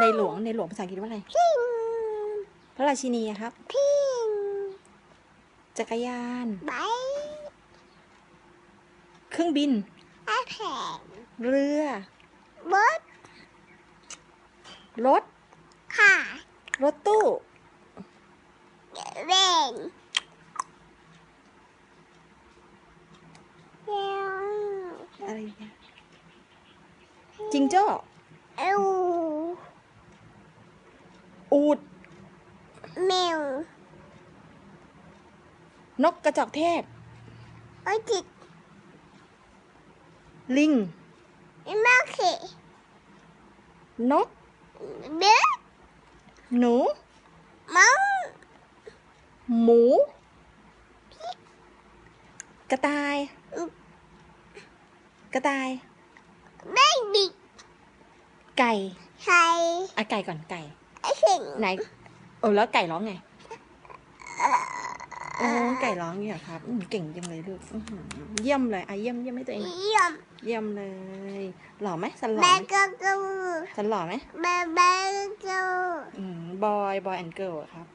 ในหลวงในหลวงภาษาอังกฤษว่าอะไรพิงพระราชินีอะครับพิงจักรยานไบเครื่องบินแอแผงเรือบดรถค่ะรถตู้เร่งเร็วอะไรเนี่ยจิงโจ้เอว อูดแมวนกกระจอกเทศโอ้ยจิตลิงมากสินกเบ๊ะหนูมังหมูกระต่าย กระต่ายเบบี้ไก่ไข่อะไก่ก่อนไก่ ไอ้สิ่งไหนเออแล้วไก่ร้องไงโอ้ไก่ร้องเนี่ยเหรอครับอืมเก่งจังเลยลูกอื้อหือเยี่ยมเลยอะเยี่ยมเยี่ยมให้ตัวเองหน่อยเยี่ยมเยี่ยมเลย หล่อไหมสันหล่อแม่ไหมก็กูสันหล่อไหมแม่แม่ก็อืมบอย บอยแอนเกิลครับ